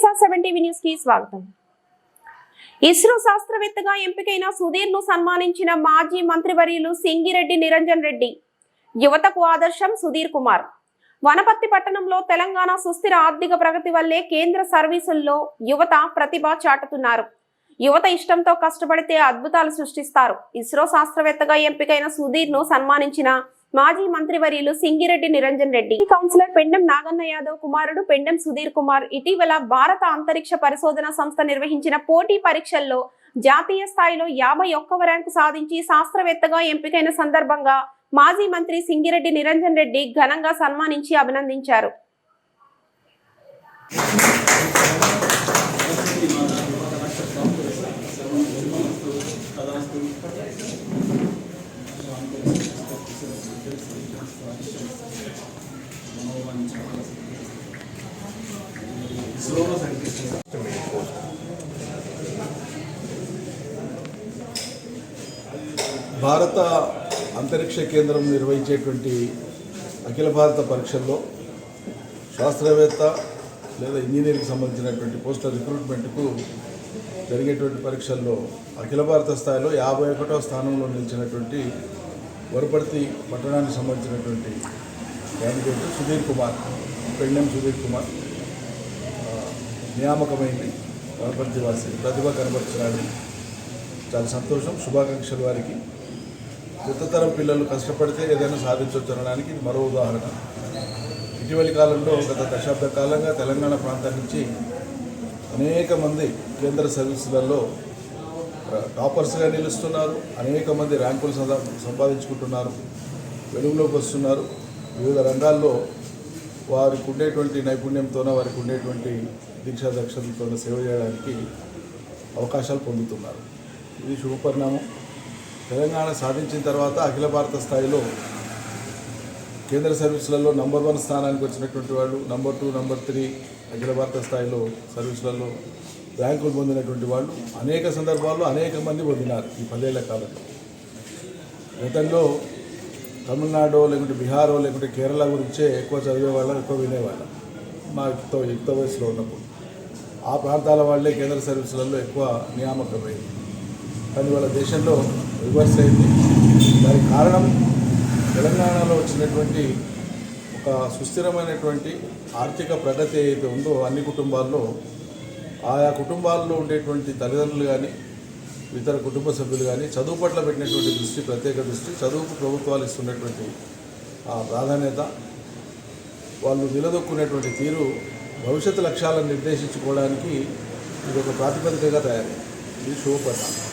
Seven TV న్యూస్కి స్వాగతం. ఇస్రో శాస్త్రవేత్తగా ఎంపికైన సుధీర్ను సన్మానించిన మాజీ మంత్రివర్యులు సింగిరెడ్డి నిరంజన్ రెడ్డి యువతకు ఆదర్శం సుధీర్ కుమార్. వనపర్తి పట్టణంలో తెలంగాణ సుస్థిర ఆర్థిక ప్రగతి వల్లే కేంద్ర సర్వీసుల్లో యువత ప్రతిభ చాటుతున్నారు. యువత ఇష్టంతో కష్టపడితే అద్భుతాలు సృష్టిస్తారు. ఇస్రో శాస్త్రవేత్తగా ఎంపికైన సుధీర్ను సన్మానించిన మాజీ మంత్రివర్యులు సింగిరెడ్డి నిరంజన్ రెడ్డి కౌన్సిలర్ పెండెం నాగన్న యాదవ్ కుమారుడు పెండెం సుధీర్ కుమార్ ఇటీవల భారత అంతరిక్ష పరిశోధన సంస్థ నిర్వహించిన పోటీ పరీక్షల్లో జాతీయ స్థాయిలో యాభై ఒక్కవ ర్యాంకు సాధించి శాస్త్రవేత్తగా ఎంపికైన సందర్భంగా మాజీ మంత్రి సింగిరెడ్డి నిరంజన్ రెడ్డి ఘనంగా సన్మానించి అభినందించారు. భారత అంతరిక్ష కేంద్రం నిర్వహించేటువంటి అఖిల భారత పరీక్షల్లో శాస్త్రవేత్త లేదా ఇంజనీరింగ్ సంబంధించినటువంటి పోస్టుల రిక్రూట్మెంట్కు జరిగేటువంటి పరీక్షల్లో అఖిల భారత స్థాయిలో యాభై ఒకటో స్థానంలో నిలిచినటువంటి వరపర్తి పట్టణానికి సంబంధించినటువంటి క్యాండిడేట్ సుధీర్ కుమార్ పెండెం సుధీర్ కుమార్ నియామకమైంది వరపర్తి వాసి. ప్రతిభ కనబరిచినాడు చాలా సంతోషం శుభాకాంక్షలు వారికి. కొత్త తరం పిల్లలు కష్టపడితే ఏదైనా సాధించవచ్చు అనడానికి ఇది మరో ఉదాహరణ. ఇటీవలి కాలంలో గత దశాబ్ద కాలంగా తెలంగాణ ప్రాంతం నుంచి అనేక మంది కేంద్ర సర్వీసులలో టాపర్స్గా నిలుస్తున్నారు. అనేక మంది ర్యాంకులు సంపాదించుకుంటున్నారు. వెలుగులోకి వస్తున్నారు. వివిధ రంగాల్లో వారికి ఉండేటువంటి నైపుణ్యంతోన వారికి ఉండేటువంటి దీక్షా దక్షతలతో సేవ చేయడానికి అవకాశాలు పొందుతున్నారు. ఇది శుభపరిణామం. తెలంగాణ సాధించిన తర్వాత అఖిల భారత స్థాయిలో కేంద్ర సర్వీసులలో నంబర్ వన్ స్థానానికి వచ్చినటువంటి వాళ్ళు నంబర్ టూ నంబర్ త్రీ అఖిల భారత స్థాయిలో సర్వీసులలో ర్యాంకులు పొందినటువంటి వాళ్ళు అనేక సందర్భాల్లో అనేక మంది పొందినారు ఈ పదేళ్ళ కాలంలో గతంలో తమిళనాడు లేకుంటే బీహారో లేకుంటే కేరళ గురించే ఎక్కువ చదివే చదివేవాళ్ళం ఎక్కువ వినేవాళ్ళం. మా యుక్త యుక్త వయసులో ఉన్నప్పుడు. ఆ ప్రాంతాల వాళ్ళే కేంద్ర సర్వీసులలో ఎక్కువ నియామకమైంది కానీ వాళ్ళ దేశంలో రివర్స్ అయింది. దానికి కారణం తెలంగాణలో వచ్చినటువంటి ఒక సుస్థిరమైనటువంటి ఆర్థిక ప్రగతి ఏదైతే ఉందో అన్ని కుటుంబాల్లో ఆయా కుటుంబాల్లో ఉండేటువంటి తల్లిదండ్రులు కానీ ఇతర కుటుంబ సభ్యులు కానీ చదువు పట్ల పెట్టినటువంటి దృష్టి ప్రత్యేక దృష్టి చదువుకు ప్రభుత్వాలు ఇస్తున్నటువంటి ఆ ప్రాధాన్యత వాళ్ళు నిలదొక్కునేటువంటి తీరు భవిష్యత్తు లక్ష్యాలను నిర్దేశించుకోవడానికి ఇది ఒక ప్రాతిపదికగా తయారైంది. ఇది శుభపరిణామం